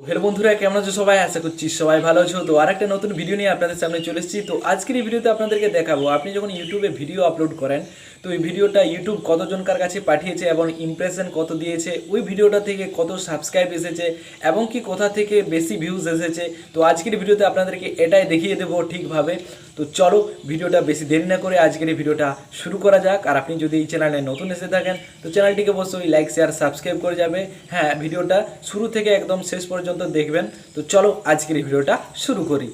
হের বন্ধুরা, কেমন আছো সবাই? আশা করছি সবাই ভালো আছো। তো আর একটা নতুন ভিডিও নিয়ে আপনাদের সামনে চলে এসেছি। তো আজকের এই ভিডিওতে আপনাদেরকে দেখাবো, আপনি যখন ইউটিউবে ভিডিও আপলোড করেন, তো ওই ভিডিওটা ইউটিউব কতজনকার কাছে পাঠিয়েছে এবং ইমপ্রেশন কত দিয়েছে, ওই ভিডিওটা থেকে কত সাবস্ক্রাইব এসেছে এবং কি কোথা থেকে বেশি ভিউজ এসেছে, তো আজকের ভিডিওতে আপনাদেরকে এটাই দেখিয়ে দেবো ঠিকভাবে। তো চলো ভিডিওটা বেশি দেরি না করে আজকের এই ভিডিওটা শুরু করা যাক। আর আপনি যদি এই চ্যানেলে নতুন এসে থাকেন, তো চ্যানেলটিকে অবশ্যই লাইক শেয়ার সাবস্ক্রাইব করে যাবে। হ্যাঁ ভিডিওটা শুরু থেকে একদম শেষ পর্যন্ত দেখবেন। তো চলো আজকের এই ভিডিওটা শুরু করি।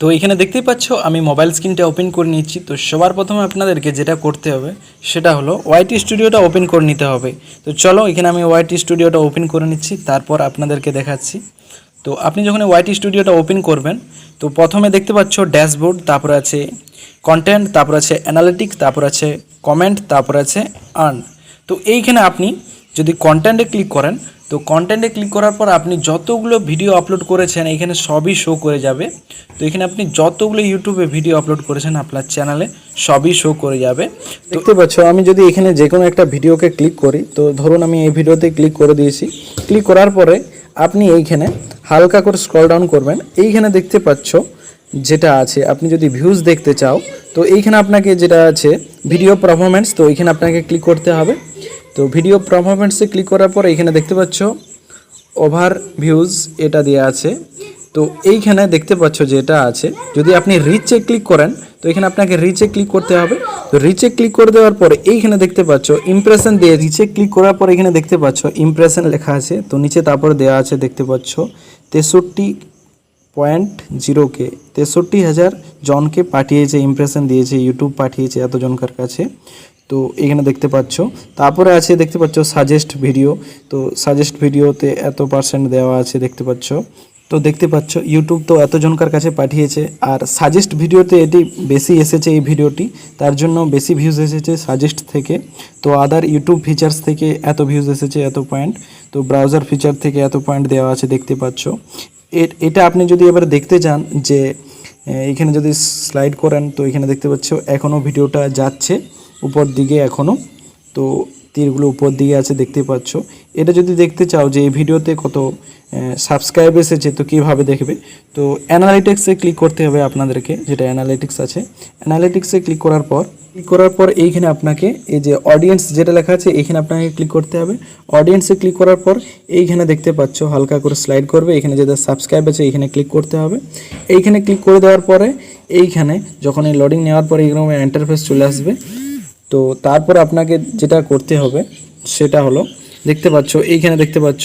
তো এখানে দেখতেই পাচ্ছ, আমি মোবাইল স্ক্রিনটা ওপেন করে নিচ্ছি। তো সবার প্রথমে আপনাদেরকে যেটা করতে হবে, সেটা হলো ওয়াইটি স্টুডিওটা ওপেন করে নিতে হবে। তো চলো, এখানে আমি ওয়াইটি স্টুডিওটা ওপেন করে নিচ্ছি। তারপর আপনাদেরকে দেখাচ্ছি। তো আপনি যখন ওয়াইটি স্টুডিওটা ওপেন করবেন, তো প্রথমে দেখতে পাচ্ছ ড্যাশবোর্ড তারপর আছে কন্টেন্ট তারপর আছে অ্যানালিটিক্স তারপর আছে কমেন্ট তারপর আছে আর্ন তো এইখানে আপনি যদি কন্টেন্টে ক্লিক করেন, তো কন্টেন্টে ক্লিক করার পর আপনি যতগুলো ভিডিও আপলোড করেছেন এখানে সবই শো করে যাবে। তো এখানে আপনি যতগুলো ইউটিউবে ভিডিও আপলোড করেছেন আপনার চ্যানেলে সবই শো করে যাবে। দেখতে পাচ্ছ, আমি যদি এখানে যে কোনো একটা ভিডিওকে ক্লিক করি, তো ধরুন আমি এই ভিডিওতে ক্লিক করে দিয়েছি। ক্লিক করার পরে আপনি এইখানে হালকা করে স্ক্রল ডাউন করবেন। এইখানে দেখতে পাচ্ছ যেটা আছে। আপনি যদি ভিউজ দেখতে চাও, তো এইখানে আপনাকে যেটা আছে ভিডিও পারফরমেন্স তো এইখানে আপনাকে ক্লিক করতে হবে। তো ভিডিও পারফরমেন্সে ক্লিক করার পর এইখানে দেখতে পাচ্ছ ওভার ভিউজ এটা দেওয়া আছে। তো এইখানে দেখতে পাচ্ছ যে এটা আছে। যদি আপনি রিচে ক্লিক করেন, তো এখানে আপনাকে রিচে ক্লিক করতে হবে। তো রিচে ক্লিক করে দেওয়ার পরে এইখানে দেখতে পাচ্ছ ইমপ্রেশন দিয়ে রিচে ক্লিক করার পর এখানে দেখতে পাচ্ছ ইমপ্রেশন লেখা আছে। তো নিচে তারপরে দেওয়া আছে দেখতে পাচ্ছ। তেষট্টি পয়েন্ট জিরোকে, তেষট্টি হাজার জনকে পাঠিয়েছে ইমপ্রেশন দিয়েছে ইউটিউব পাঠিয়েছে এতজনকার কাছে। তো এখানে দেখতে পাচ্ছ। তারপরে আছে, দেখতে পাচ্ছ সাজেস্ট ভিডিও তো সাজেস্ট ভিডিওতে এত পার্সেন্ট দেওয়া আছে, দেখতে পাচ্ছ। তো দেখতে পাচ্ছ ইউটিউব তো এতজনকার কাছে পাঠিয়েছে। আর সাজেস্ট ভিডিওতে এটি বেশি এসেছে এই ভিডিওটি তার জন্য বেশি ভিউজ এসেছে সাজেস্ট থেকে। তো আদার ইউটিউব ফিচার্স থেকে এত ভিউজ এসেছে, এত পয়েন্ট তো ব্রাউজার ফিচার থেকে এত পয়েন্ট দেওয়া আছে দেখতে পাচ্ছ। এটা আপনি যদি এবার দেখতে চান যে এখানে যদি স্লাইড করেন, তো এখানে দেখতে পাচ্ছ এখনও ভিডিওটা যাচ্ছে, উপর দিকে এখনও। তো তীরগুলো উপর দিকে আছে দেখতে পাচ্ছ। এটা যদি দেখতে চাও যে এই ভিডিওতে কত সাবস্ক্রাইব এসেছে, তো কীভাবে দেখবে? তো অ্যানালিটিক্সে ক্লিক করতে হবে আপনাদেরকে, যেটা অ্যানালিটিক্স আছে। অ্যানালিটিক্সে ক্লিক করার পর ক্লিক করার পর এইখানে আপনাকে এই যে অডিয়েন্স যেটা লেখা আছে, এইখানে আপনাকে ক্লিক করতে হবে। অডিয়েন্সে ক্লিক করার পর এইখানে দেখতে পাচ্ছ, হালকা করে স্লাইড করবে। এখানে যেটা সাবস্ক্রাইব আছে, এইখানে ক্লিক করতে হবে। এইখানে ক্লিক করে দেওয়ার পরে এইখানে যখন এই লোডিং নেওয়ার পরে এরকম ইন্টারফেস চলে আসবে, তো তারপর আপনাকে যেটা করতে হবে, সেটা হলো দেখতে পাচ্ছ, এইখানে দেখতে পাচ্ছ,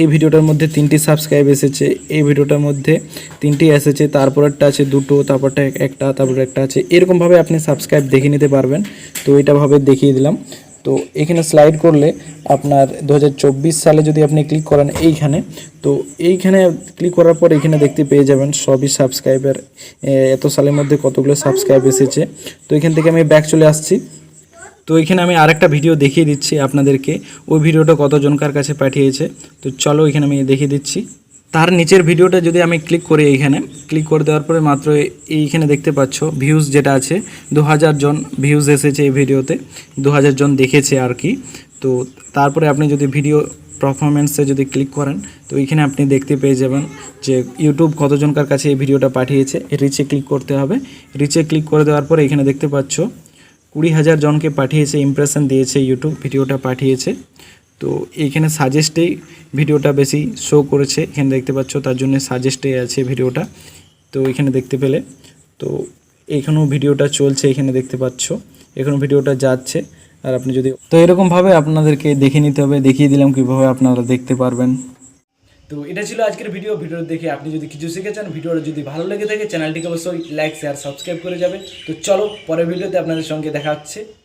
এই ভিডিওটার মধ্যে তিনটি সাবস্ক্রাইব এসেছে, এই ভিডিওটার মধ্যে তিনটি এসেছে তারপরেরটা আছে দুটো, তারপরটা একটা, তারপর একটা আছে। এরকমভাবে আপনি সাবস্ক্রাইব দেখে নিতে পারবেন। তো এটাভাবে দেখিয়ে দিলাম। তো এখানে স্লাইড করলে আপনার দু হাজার চব্বিশ সালে যদি আপনি ক্লিক করেন এইখানে, তো এইখানে ক্লিক করার পর এখানে দেখতে পেয়ে যাবেন সবই সাবস্ক্রাইবার এত সালের মধ্যে কতগুলো সাবস্ক্রাইব এসেছে। তো এখান থেকে আমি ব্যাক চলে আসছি। তো এখানে আমি আরেকটা ভিডিও দেখিয়ে দিচ্ছি আপনাদেরকে। ওই ভিডিওটা কতজনকার কাছে পাঠিয়েছে? তো চলো এখানে আমি দেখিয়ে দিচ্ছি। তার নিচের ভিডিওটা যদি আমি ক্লিক করি এইখানে ক্লিক করে দেওয়ার পরে মাত্র এইখানে দেখতে পাচ্ছ ভিউজ যেটা আছে দু হাজার জন ভিউজ এসেছে এই ভিডিওতে দু হাজার জন দেখেছে আর কি। তো তারপরে আপনি যদি ভিডিও পারফরমেন্সে যদি ক্লিক করেন, তো এইখানে আপনি দেখতে পেয়ে যাবেন যে ইউটিউব কতজনকার কাছে এই ভিডিওটা পাঠিয়েছে। রিচে ক্লিক করতে হবে। রিচে ক্লিক করে দেওয়ার পরে এখানে দেখতে পাচ্ছ কুড়ি হাজার জনকে পাঠিয়েছে ইমপ্রেশন দিয়েছে ইউটিউব ভিডিওটা পাঠিয়েছে। তো এইখানে সাজেস্টেই ভিডিওটা বেশি শো করেছে। এখানে দেখতে পাচ্ছ, তার জন্য সাজেস্টে আছে ভিডিওটা। তো এখানে দেখতে পেলে। তো এখানেও ভিডিওটা চলছে, এখানে দেখতে পাচ্ছ। এখনও ভিডিওটা যাচ্ছে। আর আপনি যদি তো এরকমভাবে আপনাদেরকে দেখে নিতে হবে, দেখিয়ে দিলাম কীভাবে আপনারা দেখতে পারবেন। তো এটা ছিল আজকের ভিডিও ভিডিও দেখে আপনি যদি কিছু শিখেছেন ভিডিওটা যদি ভালো লেগে থাকে চ্যানেলটিকে অবশ্যই লাইক শেয়ার সাবস্ক্রাইব করে যাবে তো চলো, পরের ভিডিওতে আপনাদের সঙ্গে দেখা হচ্ছে।